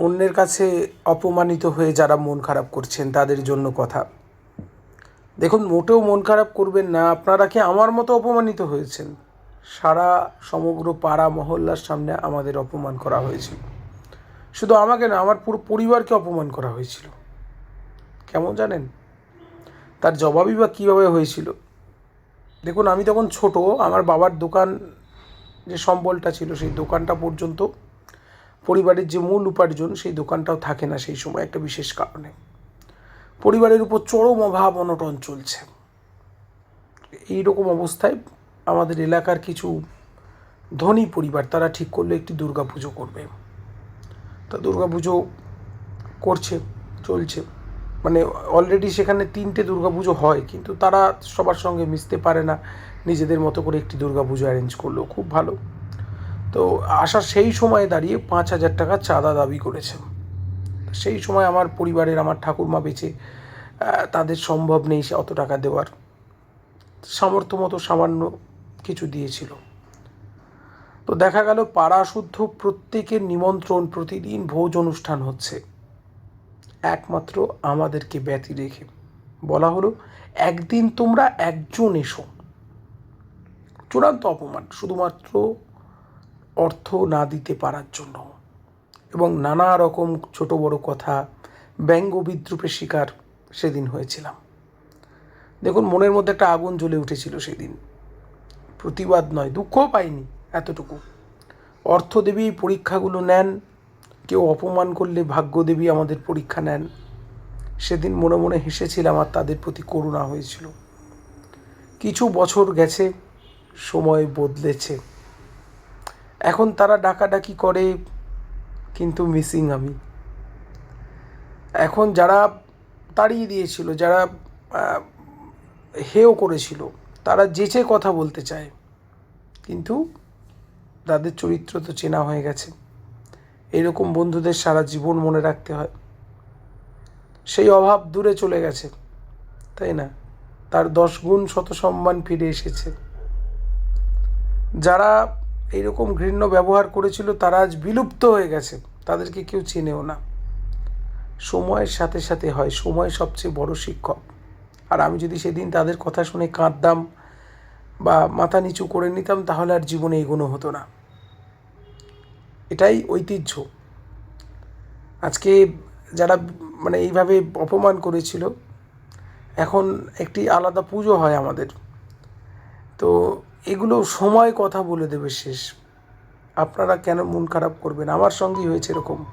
অন্যের কাছে অপমানিত হয়ে যারা মন খারাপ করছেন, তাদের জন্য কথা। দেখুন, মোটেও মন খারাপ করবেন না, আপনারা কি আমার মতো অপমানিত হয়েছেন? সারা সমগ্র পাড়া, মহল্লার সামনে আমাদের অপমান করা হয়েছিল। শুধু আমাকে না, আমার পুরো পরিবারকে অপমান করা হয়েছিল। কেমন জানেন? তার জবাবই বা কীভাবে হয়েছিল? দেখুন, আমি তখন ছোট, আমার বাবার দোকান যে সম্বলটা ছিল, সেই দোকানটা পর্যন্ত পরিবারের যে মূল উপার্জন সেই দোকানটাও থাকে না সেই সময় একটা বিশেষ কারণে। পরিবারের উপর চরম অভাব অনটন চলছে। এই রকম অবস্থায় আমাদের এলাকার কিছু ধনী পরিবার তারা ঠিক করল একটি দুর্গাপুজো করবে। তা দুর্গাপুজো করছে, চলছে। মানে অলরেডি সেখানে তিনটে দুর্গাপুজো হয়, কিন্তু তারা সবার সঙ্গে মিশতে পারে না। নিজেদের মতো করে একটি দুর্গাপুজো অ্যারেঞ্জ করল খুব ভালো। তো আসার সেই সময়ে দাঁড়িয়ে পাঁচ হাজার টাকা চাঁদা দাবি করেছে। সেই সময় আমার পরিবারের, আমার ঠাকুরমা বেঁচে তাদের সম্ভব নেই সে অত টাকা দেওয়ার। সামর্থ্য মতো সামান্য কিছু দিয়েছিল। তো দেখা গেল পাড়া শুদ্ধ প্রত্যেকের নিমন্ত্রণ প্রতিদিন ভোজ অনুষ্ঠান হচ্ছে। একমাত্র আমাদেরকে ব্যতি রেখে। বলা হলো, একদিন তোমরা একজন এসো। চূড়ান্ত অপমান, শুধুমাত্র অর্থ না দিতে পারার জন্য। এবং নানা রকম ছোট বড় কথা, ব্যঙ্গ বিদ্রুপের শিকার সেদিন হয়েছিলাম। দেখুন, মনের মধ্যে একটা আগুন জ্বলে উঠেছিল সেদিন। প্রতিবাদ নয়, দুঃখও পাইনি এতটুকু। অর্থদেবী পরীক্ষাগুলো নেন, কেউ অপমান করলে ভাগ্যদেবী আমাদের পরীক্ষা নেন। সেদিন মনে মনে হেসেছিলাম আর তাদের প্রতি করুণা হয়েছিল। কিছু বছর গেছে, সময় বদলেছে। এখন তারা ডাকাডাকি করে, কিন্তু মিসিং আমি। এখন যারা তাড়িয়ে দিয়েছিল, যারা হেও করেছিল, তারা যেচে কথা বলতে চায়, কিন্তু তাদের চরিত্র তো চেনা হয়ে গেছে। এরকম বন্ধুদের সারা জীবন মনে রাখতে হয়। সেই অভাব দূরে চলে গেছে, তাই না? তার দশ গুণ শত সম্মান ফিরে এসেছে। যারা এইরকম ঘৃণ্য ব্যবহার করেছিল, তারা আজ বিলুপ্ত হয়ে গেছে। তাদেরকে কেউ চেনেও না। সময়ের সাথে সাথে হয়, সময় সবচেয়ে বড় শিক্ষক। আর আমি যদি সেদিন তাদের কথা শুনে কাঁদতাম বা মাথা নিচু করে নিতাম, তাহলে আর জীবনে এগোনো হতো না। এটাই ঐতিহ্য। আজকে যারা মানে এইভাবে অপমান করেছিল, এখন একটি আলাদা পুজো হয় আমাদের। তো এগুলো সময় কথা বলে দেবে শেষ। আপনারা কেন মন খারাপ করবেন? আমার সঙ্গেই হয়েছে এরকম।